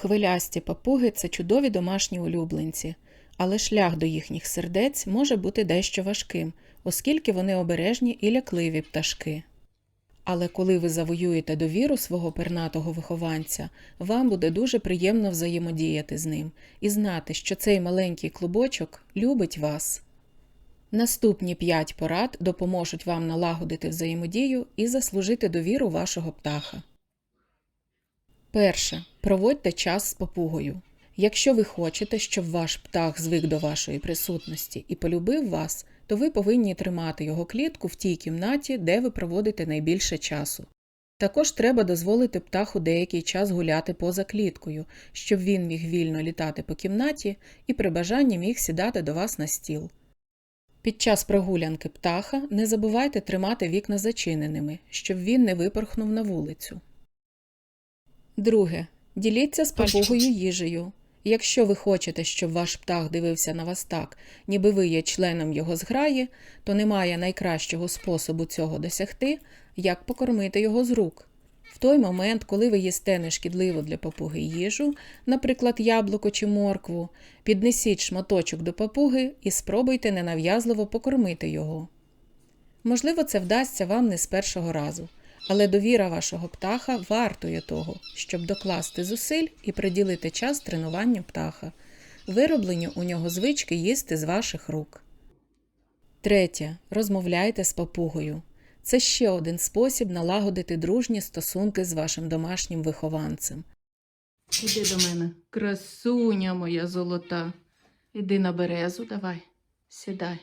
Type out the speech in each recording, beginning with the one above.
Хвилясті папуги це чудові домашні улюбленці, але шлях до їхніх сердець може бути дещо важким, оскільки вони обережні і лякливі пташки. Але коли ви завоюєте довіру свого пернатого вихованця, вам буде дуже приємно взаємодіяти з ним і знати, що цей маленький клубочок любить вас. Наступні 5 порад допоможуть вам налагодити взаємодію і заслужити довіру вашого птаха. Перше. Проводьте час з папугою. Якщо ви хочете, щоб ваш птах звик до вашої присутності і полюбив вас, то ви повинні тримати його клітку в тій кімнаті, де ви проводите найбільше часу. Також треба дозволити птаху деякий час гуляти поза кліткою, щоб він міг вільно літати по кімнаті і при бажанні міг сідати до вас на стіл. Під час прогулянки птаха не забувайте тримати вікна зачиненими, щоб він не випорхнув на вулицю. Друге. Діліться з папугою їжею. Якщо ви хочете, щоб ваш птах дивився на вас так, ніби ви є членом його зграї, то немає найкращого способу цього досягти, як покормити його з рук. В той момент, коли ви їсте нешкідливу для папуги їжу, наприклад, яблуко чи моркву, піднесіть шматочок до папуги і спробуйте ненав'язливо покормити його. Можливо, це вдасться вам не з першого разу, але довіра вашого птаха вартує того, щоб докласти зусиль і приділити час тренуванню птаха, виробленню у нього звички їсти з ваших рук. Третє. Розмовляйте з папугою. Це ще один спосіб налагодити дружні стосунки з вашим домашнім вихованцем. Іди до мене, красуня моя золота. Іди на березу, давай, сідай.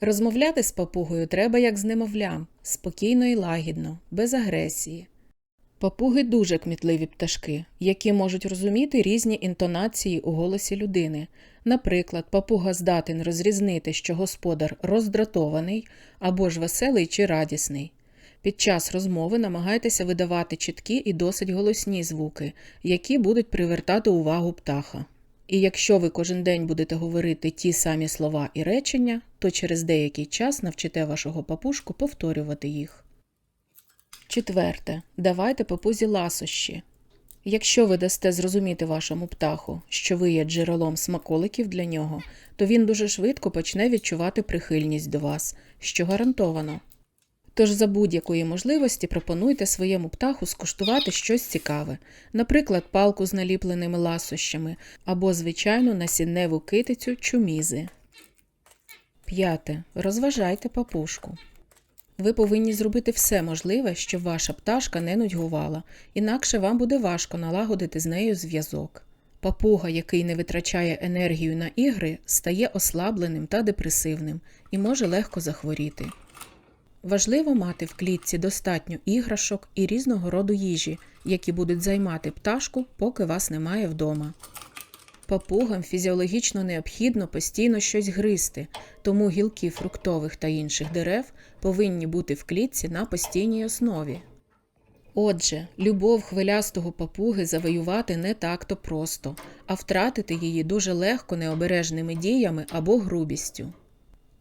Розмовляти з папугою треба як з немовлям, спокійно і лагідно, без агресії. Папуги дуже кмітливі пташки, які можуть розуміти різні інтонації у голосі людини. Наприклад, папуга здатен розрізнити, що господар роздратований або ж веселий чи радісний. Під час розмови намагайтеся видавати чіткі і досить голосні звуки, які будуть привертати увагу птаха. І якщо ви кожен день будете говорити ті самі слова і речення, то через деякий час навчите вашого папушку повторювати їх. Четверте. Давайте папузі ласощі. Якщо ви дасте зрозуміти вашому птаху, що ви є джерелом смаколиків для нього, то він дуже швидко почне відчувати прихильність до вас, що гарантовано. Тож за будь-якої можливості пропонуйте своєму птаху скуштувати щось цікаве, наприклад, палку з наліпленими ласощами або звичайну насінневу китицю чумізи. П'яте. Розважайте папушку. Ви повинні зробити все можливе, щоб ваша пташка не нудьгувала, інакше вам буде важко налагодити з нею зв'язок. Папуга, який не витрачає енергію на ігри, стає ослабленим та депресивним і може легко захворіти. Важливо мати в клітці достатньо іграшок і різного роду їжі, які будуть займати пташку, поки вас немає вдома. Папугам фізіологічно необхідно постійно щось гризти, тому гілки фруктових та інших дерев повинні бути в клітці на постійній основі. Отже, любов хвилястого папуги завоювати не так-то просто, а втратити її дуже легко необережними діями або грубістю.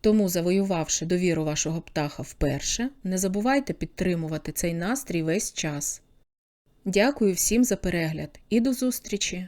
Тому, завоювавши довіру вашого птаха вперше, не забувайте підтримувати цей настрій весь час. Дякую всім за перегляд і до зустрічі!